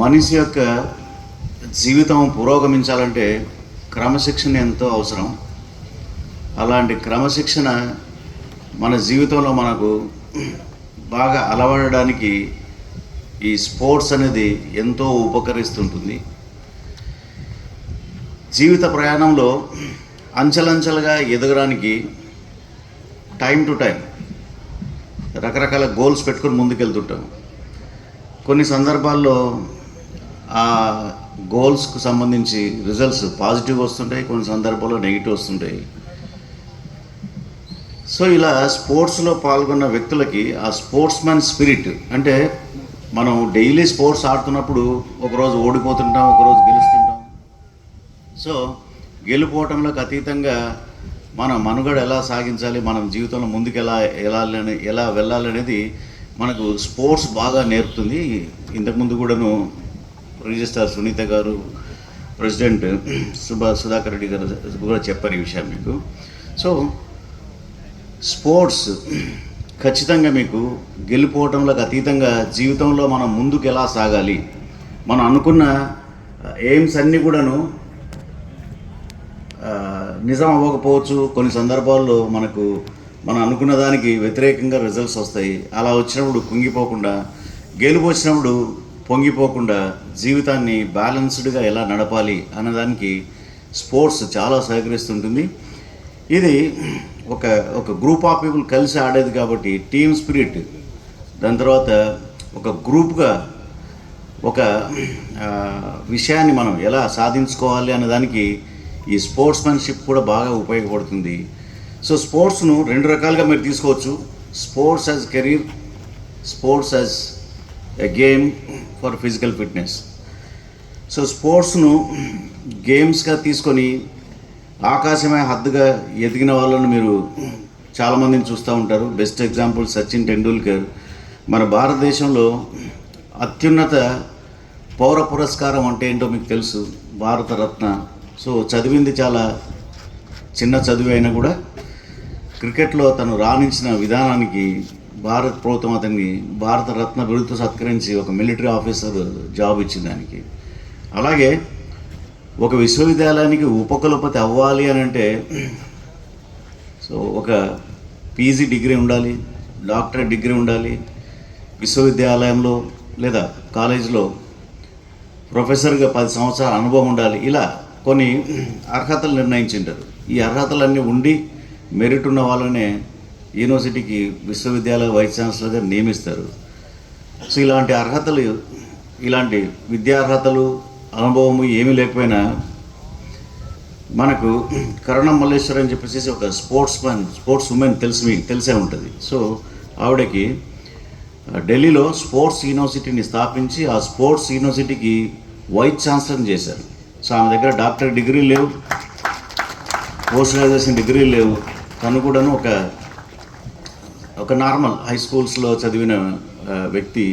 మనిషి యొక్క జీవితం పురోగమించాలంటే క్రమశిక్షణ ఎంతో అవసరం. అలాంటి క్రమశిక్షణ మన జీవితంలో మనకు బాగా అలవడడానికి ఈ స్పోర్ట్స్ అనేది ఎంతో ఉపకరిస్తుంటుంది. జీవిత ప్రయాణంలో అంచెలంచెలుగా ఎదగడానికి టైం టు టైం రకరకాల గోల్స్ పెట్టుకొని ముందుకెళ్తుంటాం. కొన్ని సందర్భాల్లో ఆ గోల్స్కు సంబంధించి రిజల్ట్స్ పాజిటివ్ వస్తుంటాయి కొన్ని సందర్భాల్లో నెగిటివ్ వస్తుంటాయి. సో ఇలా స్పోర్ట్స్లో పాల్గొన్న వ్యక్తులకి ఆ స్పోర్ట్స్ మ్యాన్ స్పిరిట్ అంటే మనం డైలీ స్పోర్ట్స్ ఆడుతున్నప్పుడు ఒకరోజు ఓడిపోతుంటాం ఒకరోజు గెలుస్తుంటాం. సో గెలుపోవటంలోకి అతీతంగా మన మనుగడ ఎలా సాగించాలి మనం జీవితంలో ముందుకు ఎలా వెళ్ళాలని ఎలా వెళ్ళాలనేది మనకు స్పోర్ట్స్ బాగా నేర్పుతుంది. ఇంతకుముందు కూడాను రిజిస్ట్రార్ సునీత గారు ప్రెసిడెంట్ సుభా సుధాకర్ రెడ్డి గారు కూడా చెప్పారు ఈ విషయం మీకు. సో స్పోర్ట్స్ ఖచ్చితంగా మీకు గెలిపోవటంలోకి అతీతంగా జీవితంలో మనం ముందుకు ఎలా సాగాలి? మనం అనుకున్న ఎయిమ్స్ అన్నీ కూడాను నిజం అవ్వకపోవచ్చు. కొన్ని సందర్భాల్లో మనకు మనం అనుకున్న దానికి వ్యతిరేకంగా రిజల్ట్స్ వస్తాయి. అలా వచ్చినప్పుడు కుంగిపోకుండా గెలుపు వచ్చినప్పుడు పొంగిపోకుండా జీవితాన్ని బ్యాలెన్స్డ్గా ఎలా నడపాలి అన్నదానికి స్పోర్ట్స్ చాలా సహకరిస్తుంటుంది. ఇది ఒక ఒక గ్రూప్ ఆఫ్ పీపుల్ కలిసి ఆడేది కాబట్టి టీమ్ స్పిరిట్ దాని తర్వాత ఒక గ్రూప్గా ఒక విషయాన్ని మనం ఎలా సాధించుకోవాలి అనే దానికి ఈ స్పోర్ట్స్ మ్యాన్షిప్ కూడా బాగా ఉపయోగపడుతుంది. సో స్పోర్ట్స్ను రెండు రకాలుగా మీరు తీసుకోవచ్చు. Sports as career sports as a game for physical fitness so స్పోర్ట్స్ను గేమ్స్గా తీసుకొని ఆకాశమే హద్దుగా ఎదిగిన వాళ్ళను మీరు చాలామందిని చూస్తూ ఉంటారు. Best example Sachin Tendulkar. మన భారతదేశంలో అత్యున్నత పౌర పురస్కారం అంటే ఏంటో మీకు తెలుసు. భారతరత్న సో చదివింది చాలా చిన్న చదువు అయినా కూడా క్రికెట్లో తను రాణించిన విధానానికి భారత ప్రభుత్వం అతన్ని భారత రత్న బిరుదుతో సత్కరించి ఒక మిలిటరీ ఆఫీసర్ జాబ్ ఇచ్చింది దానికి. అలాగే ఒక విశ్వవిద్యాలయానికి ఉపకులపతి అవ్వాలి అని అంటే సో ఒక పీజీ డిగ్రీ ఉండాలి డాక్టరేట్ డిగ్రీ ఉండాలి విశ్వవిద్యాలయంలో లేదా కాలేజీలో ప్రొఫెసర్గా పది సంవత్సరాల అనుభవం ఉండాలి ఇలా కొన్ని అర్హతలు నిర్ణయించింటారు. ఈ అర్హతలన్నీ ఉండి మెరిట్ ఉన్న వాళ్ళనే యూనివర్సిటీకి విశ్వవిద్యాలయ వైస్ ఛాన్సలర్గా నియమిస్తారు. సో ఇలాంటి అర్హతలు ఇలాంటి విద్యా అర్హతలు అనుభవము ఏమీ లేకపోయినా మనకు కరణం మల్లేశ్వర్ అని చెప్పేసి ఒక స్పోర్ట్స్ మ్యాన్ స్పోర్ట్స్ ఉమెన్ తెలిసి మీకు తెలిసే ఉంటుంది. సో ఆవిడకి ఢిల్లీలో స్పోర్ట్స్ యూనివర్సిటీని స్థాపించి ఆ స్పోర్ట్స్ యూనివర్సిటీకి వైస్ ఛాన్సలర్ చేశారు. సో ఆమె దగ్గర డాక్టర్ డిగ్రీ లేవు పోస్ట్ గ్రాడ్యుయేషన్ డిగ్రీ లేవు. తను కూడాను ఒక ఒక నార్మల్ హై స్కూల్స్లో చదివిన వ్యక్తి.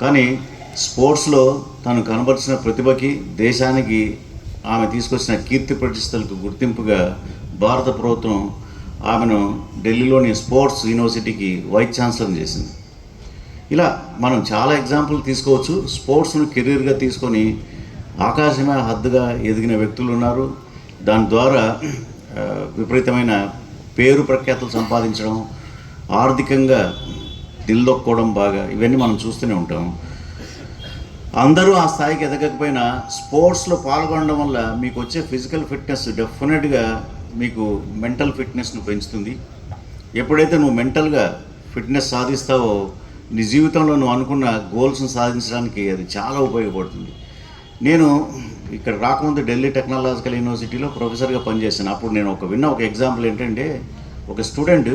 కానీ స్పోర్ట్స్లో తను కనబరిచిన ప్రతిభకి దేశానికి ఆమె తీసుకొచ్చిన కీర్తి ప్రతిష్టలకు గుర్తింపుగా భారత ప్రభుత్వం ఆమెను ఢిల్లీలోని స్పోర్ట్స్ యూనివర్సిటీకి వైస్ ఛాన్సలర్ చేసింది. ఇలా మనం చాలా ఎగ్జాంపుల్ తీసుకోవచ్చు. స్పోర్ట్స్ను కెరీర్గా తీసుకొని ఆకాశమే హద్దుగా ఎదిగిన వ్యక్తులు ఉన్నారు. దాని ద్వారా విపరీతమైన పేరు ప్రఖ్యాతులు సంపాదించడం ఆర్థికంగా దిల్దొక్కోవడం బాగా ఇవన్నీ మనం చూస్తూనే ఉంటాం. అందరూ ఆ స్థాయికి ఎదగకపోయినా స్పోర్ట్స్లో పాల్గొనడం వల్ల మీకు వచ్చే ఫిజికల్ ఫిట్నెస్ డెఫినెట్గా మీకు మెంటల్ ఫిట్నెస్ను పెంచుతుంది. ఎప్పుడైతే నువ్వు మెంటల్గా ఫిట్నెస్ సాధిస్తావో నీ జీవితంలో నువ్వు అనుకున్న గోల్స్ను సాధించడానికి అది చాలా ఉపయోగపడుతుంది. నేను ఇక్కడ రాకముందు ఢిల్లీ టెక్నాలజికల్ యూనివర్సిటీలో ప్రొఫెసర్గా పనిచేశాను. అప్పుడు నేను ఒక విన్న ఒక ఎగ్జాంపుల్ ఏంటంటే ఒక స్టూడెంట్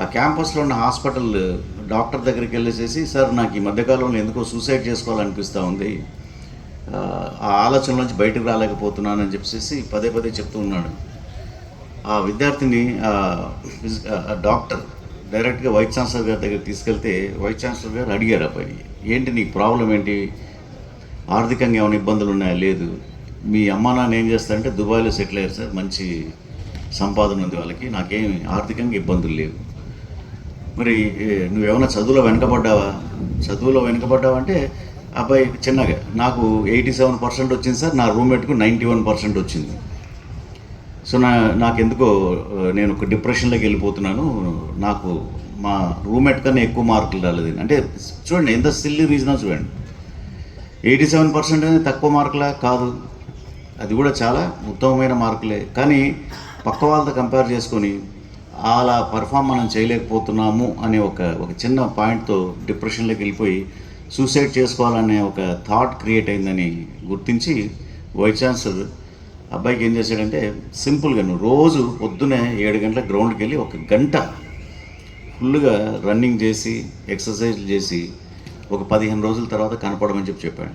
ఆ క్యాంపస్లో ఉన్న హాస్పిటల్ డాక్టర్ దగ్గరికి వెళ్ళేసేసి సార్ నాకు ఈ మధ్యకాలంలో ఎందుకో సూసైడ్ చేసుకోవాలనిపిస్తూ ఉంది. ఆ, ఆలోచన నుంచి బయటకు రాలేకపోతున్నానని చెప్పేసి పదే పదే చెప్తూ ఉన్నాడు. ఆ విద్యార్థిని డాక్టర్ డైరెక్ట్గా వైస్ ఛాన్సలర్ గారి దగ్గర తీసుకెళ్తే వైస్ ఛాన్సలర్ గారు అడిగారు అబ్బాయి ఏంటి నీకు ప్రాబ్లం ఏంటి? ఆర్థికంగా ఏమైనా ఇబ్బందులు ఉన్నాయా? లేదు. మీ అమ్మ నాన్న ఏం చేస్తారంటే దుబాయ్లో సెటిల్ అయ్యారు సార్. మంచి సంపాదన ఉంది వాళ్ళకి. నాకేం ఆర్థికంగా ఇబ్బందులు లేవు. మరి నువ్వేమైనా చదువులో వెనకబడ్డావా? చదువులో వెనకబడ్డావా అంటే అబ్బాయి చిన్నగా నాకు ఎయిటీ సెవెన్ పర్సెంట్ వచ్చింది సార్ నా రూమ్మేట్కు నైంటీ వన్ పర్సెంట్ వచ్చింది. సో నా నాకెందుకో నేను ఒక డిప్రెషన్లోకి వెళ్ళిపోతున్నాను. నాకు మా రూమ్మేట్ కన్నా ఎక్కువ మార్కులు రాలేదు. అంటే చూడండి ఎంత సిల్లీ రీజన్ చూడండి. ఎయిటీ సెవెన్ పర్సెంట్ అనేది తక్కువ మార్కులా? కాదు. అది కూడా చాలా ఉత్తమమైన మార్కులే. కానీ పక్క వాళ్ళతో కంపేర్ చేసుకొని అలా పర్ఫామ్ మనం చేయలేకపోతున్నాము అనే ఒక ఒక చిన్న పాయింట్తో డిప్రెషన్లోకి వెళ్ళిపోయి సూసైడ్ చేసుకోవాలనే ఒక థాట్ క్రియేట్ అయిందని గుర్తించి వైస్ ఛాన్సలర్ అబ్బాయికి ఏం చేశాడంటే సింపుల్గా నువ్వు రోజు పొద్దునే ఏడు గంటల గ్రౌండ్కి వెళ్ళి ఒక గంట ఫుల్గా రన్నింగ్ చేసి ఎక్సర్సైజ్లు చేసి ఒక పదిహేను రోజుల తర్వాత కనపడమని చెప్పి చెప్పాడు.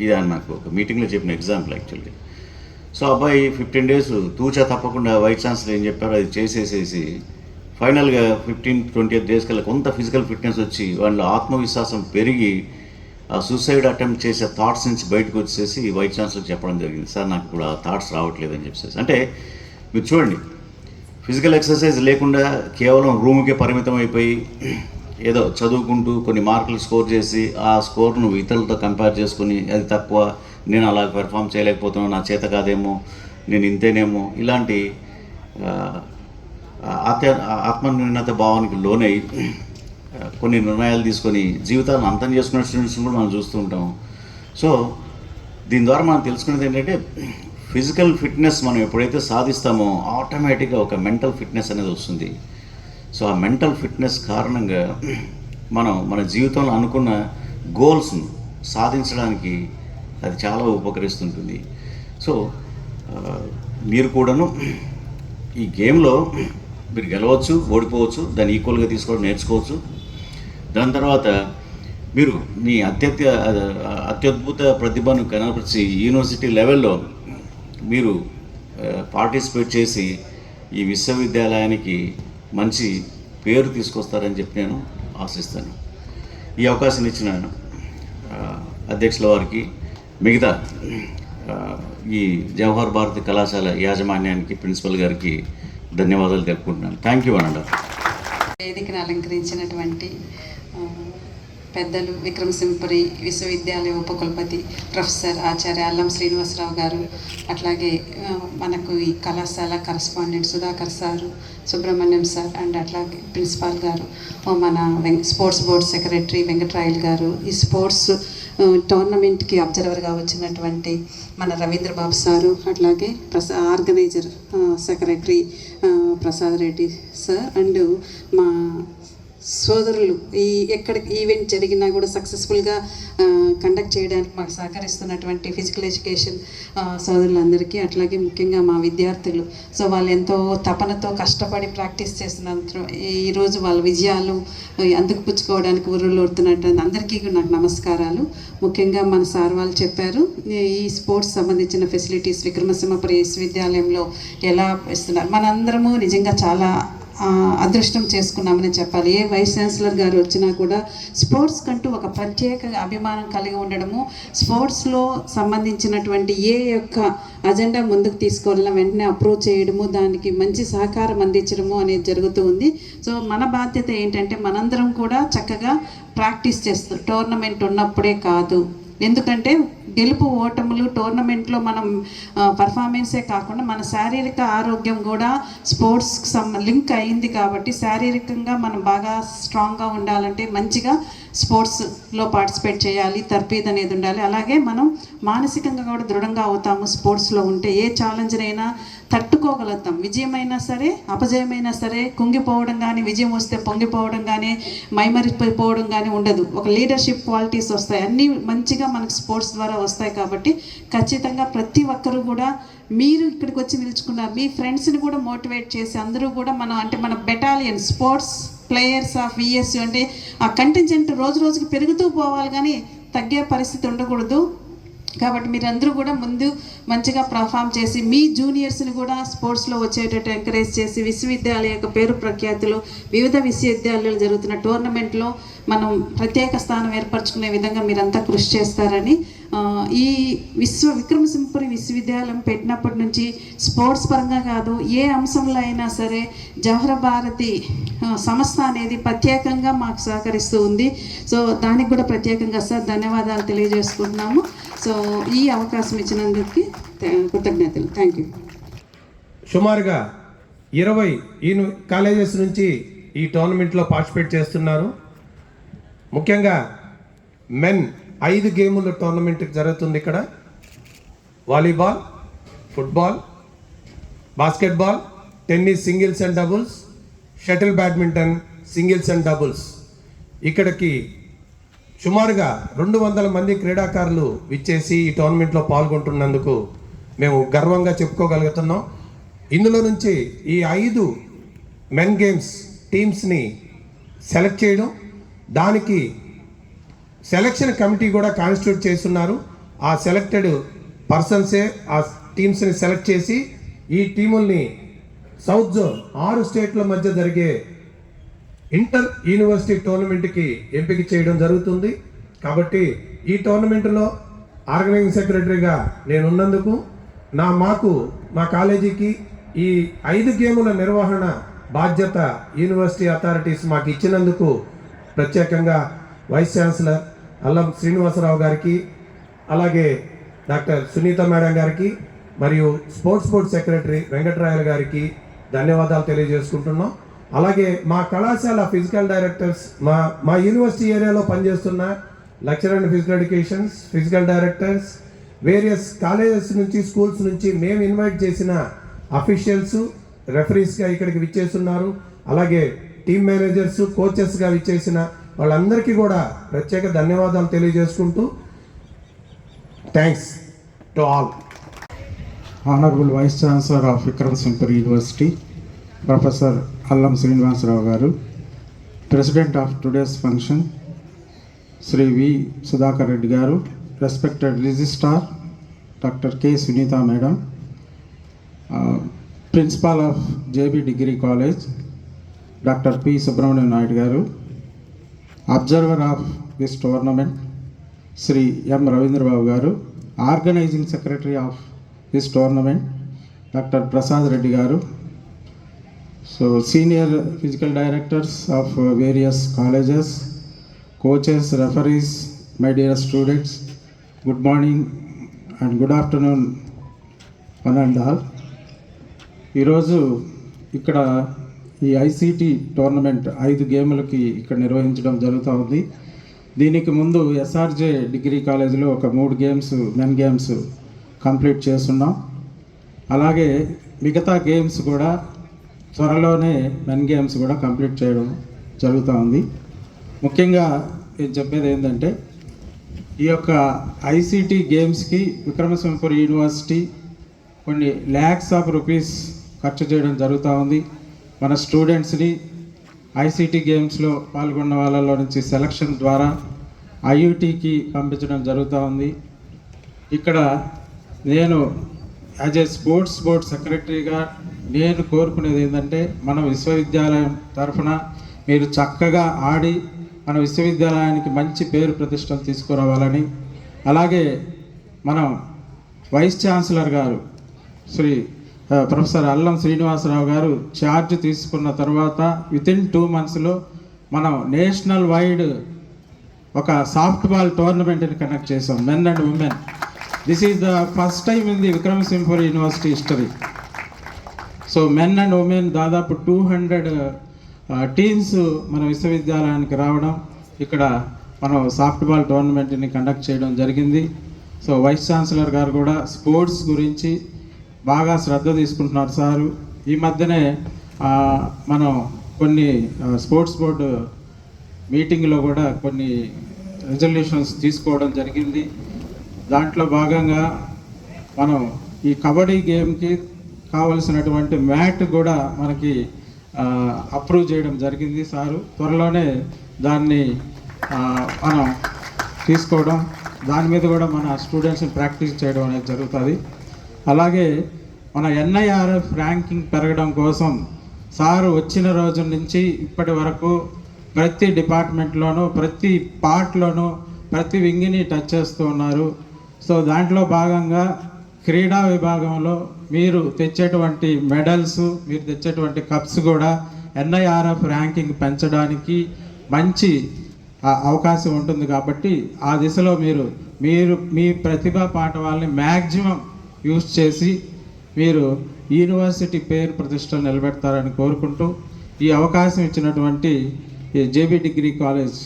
ఇది ఆయన నాకు ఒక మీటింగ్లో చెప్పిన ఎగ్జాంపుల్ యాక్చువల్లీ సో అబ్బాయి ఫిఫ్టీన్ డేస్ తూచా తప్పకుండా వైస్ ఛాన్సలర్ ఏం చెప్పారో అది చేసేసేసి ఫైనల్గా ఫిఫ్టీన్ ట్వంటీ ఎయిట్ డేస్ కల్లా కొంత ఫిజికల్ ఫిట్నెస్ వచ్చి వాళ్ళ ఆత్మవిశ్వాసం పెరిగి ఆ సూసైడ్ అటెంప్ట్ చేసే థాట్స్ నుంచి బయటకు వచ్చేసి వైస్ ఛాన్సలర్ చెప్పడం జరిగింది. సార్ నాకు ఇప్పుడు ఆ థాట్స్ రావట్లేదు అని చెప్పేసి. అంటే మీరు చూడండి ఫిజికల్ ఎక్సర్సైజ్ లేకుండా కేవలం రూమ్కే పరిమితం అయిపోయి ఏదో చదువుకుంటూ కొన్ని మార్కులు స్కోర్ చేసి ఆ స్కోర్ను ఇతరులతో కంపేర్ చేసుకుని అది తక్కువ నేను అలా పెర్ఫామ్ చేయలేకపోతున్నాను నా చేత కాదేమో నేను ఇంతేనేమో ఇలాంటి ఆత్మ ఆత్మన్యూనత భావానికి లోనై కొన్ని నిర్ణయాలు తీసుకొని జీవితాలను అంతం చేసుకునే స్టూడెంట్స్ కూడా మనం చూస్తూ ఉంటాము. సో దీని ద్వారా మనం తెలుసుకునేది ఏంటంటే ఫిజికల్ ఫిట్నెస్ మనం ఎప్పుడైతే సాధిస్తామో ఆటోమేటిక్గా ఒక మెంటల్ ఫిట్నెస్ అనేది వస్తుంది. సో ఆ మెంటల్ ఫిట్నెస్ కారణంగా మనం మన జీవితంలో అనుకున్న గోల్స్ను సాధించడానికి అది చాలా ఉపకరిస్తుంటుంది. సో మీరు కూడాను ఈ గేమ్లో మీరు గెలవచ్చు ఓడిపోవచ్చు దాన్ని ఈక్వల్గా తీసుకోవడం నేర్చుకోవచ్చు. దాని తర్వాత మీరు మీ అత్యత్య అత్యద్భుత ప్రతిభను కనపరిచి యూనివర్సిటీ లెవెల్లో మీరు పార్టిసిపేట్ చేసి ఈ విశ్వవిద్యాలయానికి మంచి పేరు తీసుకొస్తారని చెప్పి నేను ఆశిస్తాను. ఈ అవకాశం ఇచ్చిన అధ్యక్షుల వారికి మిగతా ఈ జవహర్ భారతి కళాశాల యాజమాన్యానికి ప్రిన్సిపల్ గారికి ధన్యవాదాలు తెలుపుకుంటున్నాను. థ్యాంక్ యూ అనండి. వేదికను అలంకరించినటువంటి పెద్దలు విక్రమసింహపురి విశ్వవిద్యాలయ ఉపకులపతి ప్రొఫెసర్ ఆచార్య అల్లం శ్రీనివాసరావు గారు అట్లాగే మనకు ఈ కళాశాల correspondent Sudhakar sir Subrahmanyam sir and అట్లాగే ప్రిన్సిపాల్ గారు మన స్పోర్ట్స్ బోర్డ్ సెక్రటరీ వెంకట్రాయలు గారు. ఈ స్పోర్ట్స్ టోర్నమెంట్కి అబ్జర్వర్గా వచ్చినటువంటి మన రవీంద్ర బాబు సారు అట్లాగే ప్రసా organiser secretary Prasad Reddy sir and మా సోదరులు ఈ ఎక్కడ ఈవెంట్ జరిగినా కూడా సక్సెస్ఫుల్గా కండక్ట్ చేయడానికి మాకు సహకరిస్తున్నటువంటి ఫిజికల్ ఎడ్యుకేషన్ సోదరులందరికీ అట్లాగే ముఖ్యంగా మా విద్యార్థులు. సో వాళ్ళు ఎంతో తపనతో కష్టపడి ప్రాక్టీస్ చేస్తున్నంత ఈరోజు వాళ్ళ విజయాలు అందుకు పుచ్చుకోవడానికి ఉర్రులోడుతున్నట్టు అందరికీ కూడా నాకు నమస్కారాలు. ముఖ్యంగా మన సార్ వాళ్ళు చెప్పారు ఈ స్పోర్ట్స్ సంబంధించిన ఫెసిలిటీస్ విక్రమసింహపురి విశ్వవిద్యాలయంలో ఎలా ఇస్తున్నారు? మనందరము నిజంగా చాలా అదృష్టం చేసుకున్నామని చెప్పాలి. ఏ వైస్ ఛాన్సలర్ గారు వచ్చినా కూడా స్పోర్ట్స్ కంటూ ఒక ప్రత్యేక అభిమానం కలిగి ఉండడము స్పోర్ట్స్లో సంబంధించినటువంటి ఏ యొక్క అజెండా ముందుకు తీసుకోవాలన్నా వెంటనే అప్రూవ్ చేయడము దానికి మంచి సహకారం అందించడము అనేది జరుగుతూ ఉంది. సో మన బాధ్యత ఏంటంటే మనందరం కూడా చక్కగా ప్రాక్టీస్ చేస్తూ టోర్నమెంట్ ఉన్నప్పుడే కాదు. ఎందుకంటే గెలుపు ఓటములు టోర్నమెంట్లో మనం పర్ఫార్మెన్సే కాకుండా మన శారీరక ఆరోగ్యం కూడా స్పోర్ట్స్కి సం లింక్ అయింది కాబట్టి శారీరకంగా మనం బాగా స్ట్రాంగ్గా ఉండాలంటే మంచిగా స్పోర్ట్స్లో పార్టిసిపేట్ చేయాలి తర్పీద్ అనేది ఉండాలి. అలాగే మనం మానసికంగా కూడా దృఢంగా అవుతాము స్పోర్ట్స్లో ఉంటే. ఏ ఛాలెంజ్నైనా తట్టుకోగలుగుతాం. విజయమైనా సరే అపజయమైనా సరే కుంగిపోవడం కానీ విజయం వస్తే పొంగిపోవడం కానీ మైమరిపోవడం కానీ ఉండదు. ఒక లీడర్షిప్ క్వాలిటీస్ వస్తాయి. అన్నీ మంచిగా మనకు స్పోర్ట్స్ ద్వారా వస్తాయి కాబట్టి ఖచ్చితంగా ప్రతి ఒక్కరూ కూడా మీరు ఇక్కడికి వచ్చి నిలుచుకున్నారు. మీ ఫ్రెండ్స్ని కూడా మోటివేట్ చేసి అందరూ కూడా మనం అంటే మన battalion sports players of VS అంటే ఆ కంటింజెంట్ రోజు రోజుకి పెరుగుతూ పోవాలి కానీ తగ్గే పరిస్థితి ఉండకూడదు. కాబట్టి మీరందరూ కూడా ముందు మంచిగా పర్ఫామ్ చేసి మీ జూనియర్స్ని కూడా స్పోర్ట్స్లో వచ్చేటట్టు ఎంకరేజ్ చేసి విశ్వవిద్యాలయ యొక్క పేరు ప్రఖ్యాతులు వివిధ విశ్వవిద్యాలయాలు జరుగుతున్న టోర్నమెంట్లో మనం ప్రత్యేక స్థానం ఏర్పరచుకునే విధంగా మీరంతా కృషి చేస్తారని ఈ విశ్వ విక్రమసింహపురి విశ్వవిద్యాలయం పెట్టినప్పటి నుంచి స్పోర్ట్స్ పరంగా కాదు ఏ అంశంలో అయినా సరే జవహర భారతి సంస్థ అనేది ప్రత్యేకంగా మాకు సహకరిస్తూ ఉంది. సో దానికి కూడా ప్రత్యేకంగా సార్ ధన్యవాదాలు తెలియజేసుకుంటున్నాము. సో ఈ అవకాశం ఇచ్చినందుకు కృతజ్ఞతలు. థ్యాంక్ యూ సుమారుగా ఇరవై ఈ కాలేజెస్ నుంచి ఈ టోర్నమెంట్లో పార్టిసిపేట్ చేస్తున్నారు. ముఖ్యంగా మెన్ ఐదు గేముల టోర్నమెంట్ జరుగుతుంది ఇక్కడ. Volleyball football basketball tennis singles and doubles shuttle badminton singles and doubles. ఇక్కడికి సుమారుగా రెండు వందల మంది క్రీడాకారులు విచ్చేసి ఈ టోర్నమెంట్లో పాల్గొంటున్నందుకు మేము గర్వంగా చెప్పుకోగలుగుతున్నాం. ఇందులో నుంచి ఈ ఐదు మెన్ గేమ్స్ టీమ్స్ని సెలెక్ట్ చేయడం దానికి సెలక్షన్ కమిటీ కూడా కాన్స్టిట్యూట్ చేస్తున్నారు. ఆ సెలెక్టెడ్ పర్సన్సే ఆ టీమ్స్ని సెలెక్ట్ చేసి ఈ టీముల్ని సౌత్ జోన్ ఆరు స్టేట్ల మధ్య జరిగే ఇంటర్ యూనివర్సిటీ టోర్నమెంట్కి ఎంపిక చేయడం జరుగుతుంది. కాబట్టి ఈ టోర్నమెంట్లో ఆర్గనైజింగ్ సెక్రటరీగా నేను ఉన్నందుకు నా మాకు మా కాలేజీకి ఈ ఐదు గేముల నిర్వహణ బాధ్యత యూనివర్సిటీ అథారిటీస్ మాకు ఇచ్చినందుకు ప్రత్యేకంగా వైస్ ఛాన్సలర్ అల్లం శ్రీనివాసరావు గారికి అలాగే డాక్టర్ సునీత మేడం గారికి మరియు స్పోర్ట్స్ బోర్డ్ సెక్రటరీ వెంకటరాయలు గారికి ధన్యవాదాలు తెలియజేసుకుంటున్నాం. అలాగే మా కళాశాల ఫిజికల్ డైరెక్టర్స్ మా మా యూనివర్సిటీ ఏరియాలో పనిచేస్తున్న lecture and physical educations physical directors various colleges నుంచి స్కూల్స్ నుంచి మేము ఇన్వైట్ చేసిన అఫీషియల్స్ రెఫరీస్గా ఇక్కడికి విచ్చేస్తున్నారు. అలాగే టీమ్ మేనేజర్స్ కోచెస్గా విచ్చేసిన వాళ్ళందరికీ కూడా ప్రత్యేక ధన్యవాదాలు తెలియజేసుకుంటూ thanks to all. Honourable vice chancellor of Vikram Shankar university professor Allam Srinivasarao garu president of today's function Shri V Sudhakar Reddy garu respected registrar doctor K Sunitha madam principal of JB degree college doctor P Subrahmanyam Naidu garu observer of this tournament Shri M Ravindrababu garu organising secretary of this tournament doctor Prasad Reddy garu so senior physical directors of various colleges coaches referees my dear students good morning and good afternoon one and all. ఈరోజు ఇక్కడ ఈ ICT tournament ఐదు గేములకి ఇక్కడ నిర్వహించడం జరుగుతూ ఉంది. దీనికి ముందు ఎస్ఆర్జే డిగ్రీ కాలేజీలో ఒక మూడు గేమ్స్ మెన్ గేమ్స్ కంప్లీట్ చేస్తున్నాం. అలాగే మిగతా గేమ్స్ కూడా త్వరలోనే మెన్ గేమ్స్ కూడా కంప్లీట్ చేయడం జరుగుతూ ఉంది. ముఖ్యంగా నేను చెప్పేది ఏంటంటే ఈ యొక్క ఐసీటీ గేమ్స్కి విక్రమసింహపురి యూనివర్సిటీ కొన్ని ల్యాక్స్ ఆఫ్ రూపీస్ ఖర్చు చేయడం జరుగుతూ ఉంది. మన స్టూడెంట్స్ని ఐసీటీ గేమ్స్లో పాల్గొన్న వాళ్ళలో నుంచి సెలక్షన్ ద్వారా ఐయుటికి పంపించడం జరుగుతూ ఉంది. ఇక్కడ నేను యాజ్ ఏ స్పోర్ట్స్ బోర్డ్ సెక్రటరీగా నేను కోరుకునేది ఏంటంటే మన విశ్వవిద్యాలయం తరఫున మీరు చక్కగా ఆడి మన విశ్వవిద్యాలయానికి మంచి పేరు ప్రతిష్టలు తీసుకురావాలని అలాగే మనం వైస్ ఛాన్సలర్ గారు శ్రీ ప్రొఫెసర్ అల్లం శ్రీనివాసరావు గారు ఛార్జ్ తీసుకున్న తర్వాత వితిన్ టూ మంత్స్లో మనం నేషనల్ వైడ్ ఒక సాఫ్ట్ బాల్ టోర్నమెంట్ని కండక్ట్ చేసాం men and women this is the first time in the Vikramasimhapuri university history so men and women దాదాపు టూ హండ్రెడ్ టీమ్స్ మన విశ్వవిద్యాలయానికి రావడం ఇక్కడ మనం సాఫ్ట్ బాల్ టోర్నమెంట్ని కండక్ట్ చేయడం జరిగింది. సో వైస్ ఛాన్సలర్ గారు కూడా స్పోర్ట్స్ గురించి బాగా శ్రద్ధ తీసుకుంటున్నారు సారు. ఈ మధ్యనే మనం కొన్ని స్పోర్ట్స్ బోర్డు మీటింగ్లో కూడా కొన్ని రిజల్యూషన్స్ తీసుకోవడం జరిగింది. దాంట్లో భాగంగా మనం ఈ కబడ్డీ గేమ్కి కావలసినటువంటి మ్యాట్ కూడా మనకి అప్రూవ్ చేయడం జరిగింది సారు. త్వరలోనే దాన్ని మనం తీసుకోవడం దాని మీద కూడా మన స్టూడెంట్స్ని ప్రాక్టీస్ చేయడం అనేది జరుగుతుంది. అలాగే మన ఎన్ఐఆర్ఎఫ్ ర్యాంకింగ్ పెరగడం కోసం సారు వచ్చిన రోజు నుంచి ఇప్పటి వరకు ప్రతి డిపార్ట్మెంట్లోనూ ప్రతి పార్ట్లోనూ ప్రతి వింగిని టచ్ చేస్తూ ఉన్నారు. సో దాంట్లో భాగంగా క్రీడా విభాగంలో మీరు తెచ్చేటువంటి మెడల్స్ మీరు తెచ్చేటువంటి కప్స్ కూడా ఎన్ఐఆర్ఎఫ్ ర్యాంకింగ్ పెంచడానికి మంచి అవకాశం ఉంటుంది. కాబట్టి ఆ దిశలో మీరు మీరు మీ ప్రతిభా పాఠవాల్ని మ్యాక్సిమం యూస్ చేసి మీరు యూనివర్సిటీ పేరు ప్రతిష్టలు నిలబెడతారని కోరుకుంటూ ఈ అవకాశం ఇచ్చినటువంటి ఈ జేబీ డిగ్రీ కాలేజ్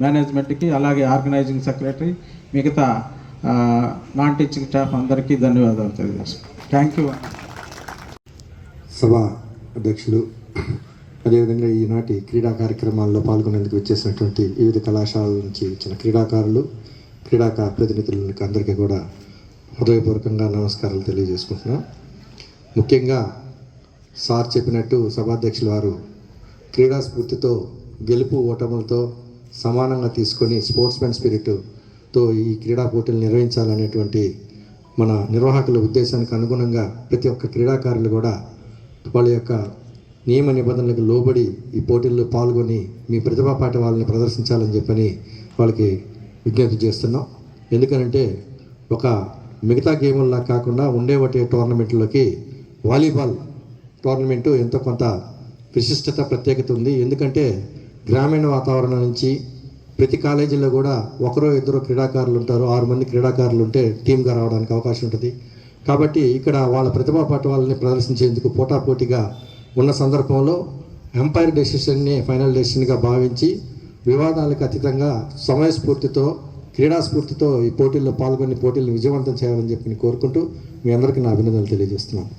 మేనేజ్మెంట్కి అలాగే ఆర్గనైజింగ్ సెక్రటరీ మిగతా నాన్ టీచింగ్ స్టాఫ్ అందరికీ ధన్యవాదాలు తెలియజేస్తున్నాను. Thank you. సభ అధ్యక్షులు అదేవిధంగా ఈనాటి క్రీడా కార్యక్రమాల్లో పాల్గొనేందుకు వచ్చేసినటువంటి వివిధ కళాశాలల నుంచి వచ్చిన క్రీడాకారులు క్రీడాకార ప్రతినిధులకు అందరికీ కూడా హృదయపూర్వకంగా నమస్కారాలు తెలియజేసుకుంటున్నాం. ముఖ్యంగా సార్ చెప్పినట్టు సభాధ్యక్షులు వారు క్రీడా స్ఫూర్తితో గెలుపు ఓటములతో సమానంగా తీసుకొని స్పోర్ట్స్మెన్ స్పిరిట్తో ఈ క్రీడా పోటీలు నిర్వహించాలనేటువంటి మన నిర్వాహకుల ఉద్దేశానికి అనుగుణంగా ప్రతి ఒక్క క్రీడాకారులు కూడా వాళ్ళ యొక్క నియమ నిబంధనలకు లోబడి ఈ పోటీల్లో పాల్గొని మీ ప్రతిభా పాట వాళ్ళని ప్రదర్శించాలని చెప్పని వాళ్ళకి విజ్ఞప్తి చేస్తున్నాం. ఎందుకనంటే ఒక మిగతా గేముల్లా కాకుండా ఉండే ఒకటి టోర్నమెంట్లోకి వాలీబాల్ టోర్నమెంటు ఎంతో కొంత విశిష్టత ప్రత్యేకత ఉంది. ఎందుకంటే గ్రామీణ వాతావరణం నుంచి ప్రతి కాలేజీలో కూడా ఒకరో ఇద్దరు క్రీడాకారులు ఉంటారు. ఆరు మంది క్రీడాకారులు ఉంటే టీమ్గా రావడానికి అవకాశం ఉంటుంది. కాబట్టి ఇక్కడ వాళ్ళ ప్రతిభా పాటు ప్రదర్శించేందుకు పోటాపోటీగా ఉన్న సందర్భంలో ఎంపైర్ డెసిషన్ని ఫైనల్ డెసిషన్గా భావించి వివాదాలకు అతీతంగా సమయస్ఫూర్తితో క్రీడాస్ఫూర్తితో ఈ పోటీల్లో పాల్గొని పోటీలను విజయవంతం చేయాలని చెప్పి కోరుకుంటూ మీ అందరికీ నా అభినందనలు తెలియజేస్తున్నాను.